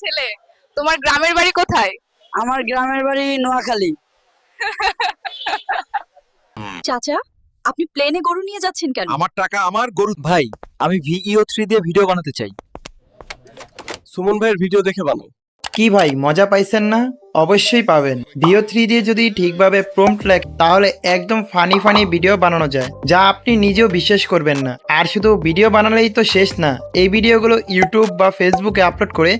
ছেলে তোমার গ্রামের বাড়ি কোথায়? আমার গ্রামের বাড়ি নোয়াখালী। চাচা আপনি প্লেনে গরু নিয়ে যাচ্ছেন কেন? আমার টাকা আমার গরু ভাই আমি ভিইও থ্রি দিয়ে ভিডিও বানাতে চাই। সুমন ভাইয়ের ভিডিও দেখে বানাও। কি ভাই, মজা পাইছেন না? অবশ্যই পাবেন। ভিও থ্রি দিয়ে যদি ঠিকভাবে প্রম্পট লেখ, তাহলে একদম ফানি ফানি ভিডিও বানানো যায়, যা আপনি নিজেও বিশ্বাস করবেন না। আর শুধু ভিডিও বানালেই তো শেষ না, এই ভিডিওগুলো ইউটিউব বা ফেসবুকে আপলোড করে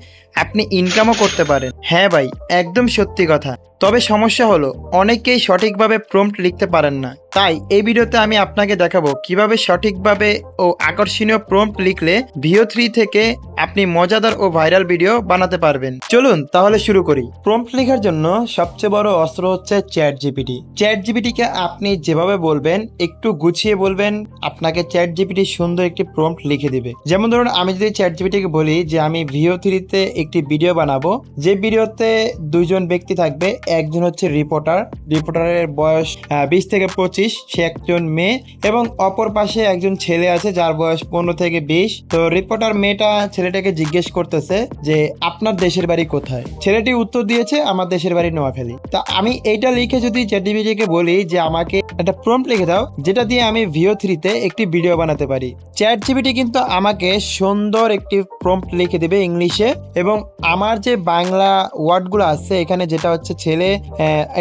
আপনি ইনকামও করতে পারেন। হ্যাঁ ভাই, একদম সত্যি কথা। তবে সমস্যা হলো, অনেকেই সঠিকভাবে প্রম্পট লিখতে পারেন না। তাই এই ভিডিওতে আমি আপনাকে দেখাবো কীভাবে সঠিকভাবে ও আকর্ষণীয় প্রম্পট লিখলে ভিও থ্রি থেকে আপনি মজাদার ও ভাইরাল ভিডিও বানাতে পারবেন। চলুন তাহলে শুরু করি। প্রম্পট লেখার জন্য সবচেয়ে বড় অস্ত্র হচ্ছে চ্যাট জিপিটি চ্যাট জিপিটিকে আপনি যেভাবে বলবেন, একটু গুছিয়ে বলবেন, আপনাকে চ্যাট জিপিটি সুন্দর একটি প্রম্পট লিখে দিবে। যেমন ধরুন, আমি যদি চ্যাট জিপিটিকে বলি যে আমি ভিও থ্রিতে একটি ভিডিও বানাবো, যে ভিডিওতে দুইজন ব্যক্তি থাকবে, একজন হচ্ছে রিপোর্টার, রিপোর্টারের বয়স বিশ থেকে পঁচিশ, সে একজন মেয়ে, এবং অপর পাশে একজন ছেলে আছে যার বয়স পনেরো থেকে বিশ। তো রিপোর্টার মেয়েটা ছেলেটাকে জিজ্ঞেস করতেছে যে, আপনার দেশের বাড়ি কোথায়? ছেলেটি উত্তর দিয়েছে, আমার দেশের বাড়ি নোয়াখালী। তা আমি এইটা লিখে যদি চ্যাটজিপিটিকে বলি যে, আমাকে একটা প্রম্পট লিখে দাও, যেটা দিয়ে আমি ভিও থ্রিতে একটি ভিডিও বানাতে পারি। চ্যাট জিপিটি কিন্তু আমাকে সুন্দর একটি প্রম্পট লিখে দেবে ইংলিশে এবং আমার যে বাংলা ওয়ার্ডগুলো আছে, এখানে যেটা হচ্ছে ছেলে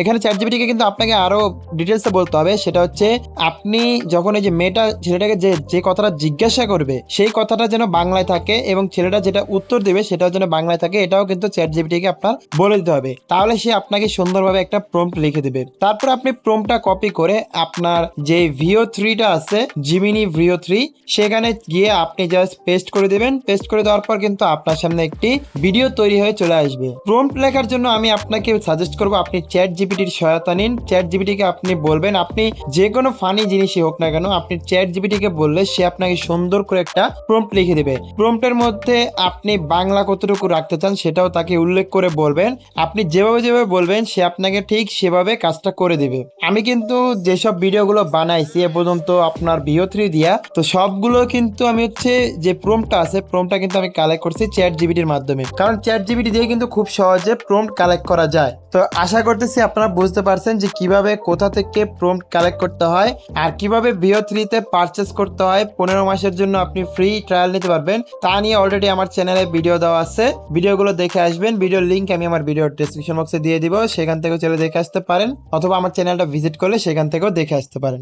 এখানে চ্যাট জিপিটিকে কিন্তু আপনাকে আরও ডিটেলসে বলতে হবে। সেটা হচ্ছে, আপনি যখন এই যে মেয়েটা, ছেলেটাকে যে যে কথাটা জিজ্ঞাসা করবে, সেই কথাটা যেন বাংলায় থাকে এবং ছেলেটা যেটা উত্তর দেবে সেটাও যেন বাংলায় থাকে, এটাও কিন্তু চ্যাট জিপিটিকে আপনার বলে দিতে হবে। তাহলে সে আপনাকে সুন্দরভাবে একটা প্রম্পট লিখে দেবে। তারপর আপনি প্রম্পটটা কপি করে আপনার যে ভিও থ্রিটা আছে জিমিনি ভিও থ্রি সেখানে গিয়ে আপনি জাস্ট পেস্ট করে দেবেন। পেস্ট করে দেওয়ার পর কিন্তু আপনার সামনে একটি ভিডিও তৈরি হয়ে চলে আসবে। প্রম্পট লেখার জন্য আমি আপনাকে সাজেস্ট করব, আপনি চ্যাট জিপিটির সহায়তা নিন। চ্যাট জিপিটিকে আপনি বলবেন, আপনি যে কোনো ফানি জিনিসই হোক না কেন, আপনি চ্যাট জিপিটিকে বললে সে আপনাকে সুন্দর করে একটা প্রম্পট লিখে দেবে। প্রম্পটের মধ্যে আপনি বাংলা কতটুকু রাখতে চান সেটাও তাকে উল্লেখ করে বলবেন। আপনি যেভাবে যেভাবে বলবেন, সে আপনাকে ঠিক সেভাবে কাজটা করে দিবে। আমি কিন্তু যেসব ভিডিওগুলো বানাইছি এ পর্যন্ত আপনার ভিও থ্রি দিয়া, তো সবগুলো কিন্তু আমি হচ্ছে যে প্রম্পটটা আছে, প্রম্পটটা কিন্তু আমি কালেক্ট করছি চ্যাট জিবিটির মাধ্যমে। কারণ চ্যাট জিবিটি দিয়ে কিন্তু খুব সহজে প্রম্পট কালেক্ট করা যায়। তো আশা করতেছি আপনারা বুঝতে পারছেন যে কীভাবে কোথা থেকে প্রম্পট কালেক্ট করতে হয় আর কীভাবে ভিও থ্রিতে পারচেস করতে হয়। পনেরো মাসের জন্য আপনি ফ্রি ট্রায়াল নিতে পারবেন। তা নিয়ে অলরেডি আমার চ্যানেলে ভিডিও দেওয়া আছে। ভিডিওগুলো দেখে আসবেন। ভিডিওর লিঙ্ক আমি আমার ভিডিও ডিসক্রিপশন বক্সে দিয়ে দিব। সেখান থেকেও চলে দেখে আসতে পারেন। অথবা আমার চ্যানেলটা ভিজিট করলে সেখান থেকেও দেখে আসতে পারেন।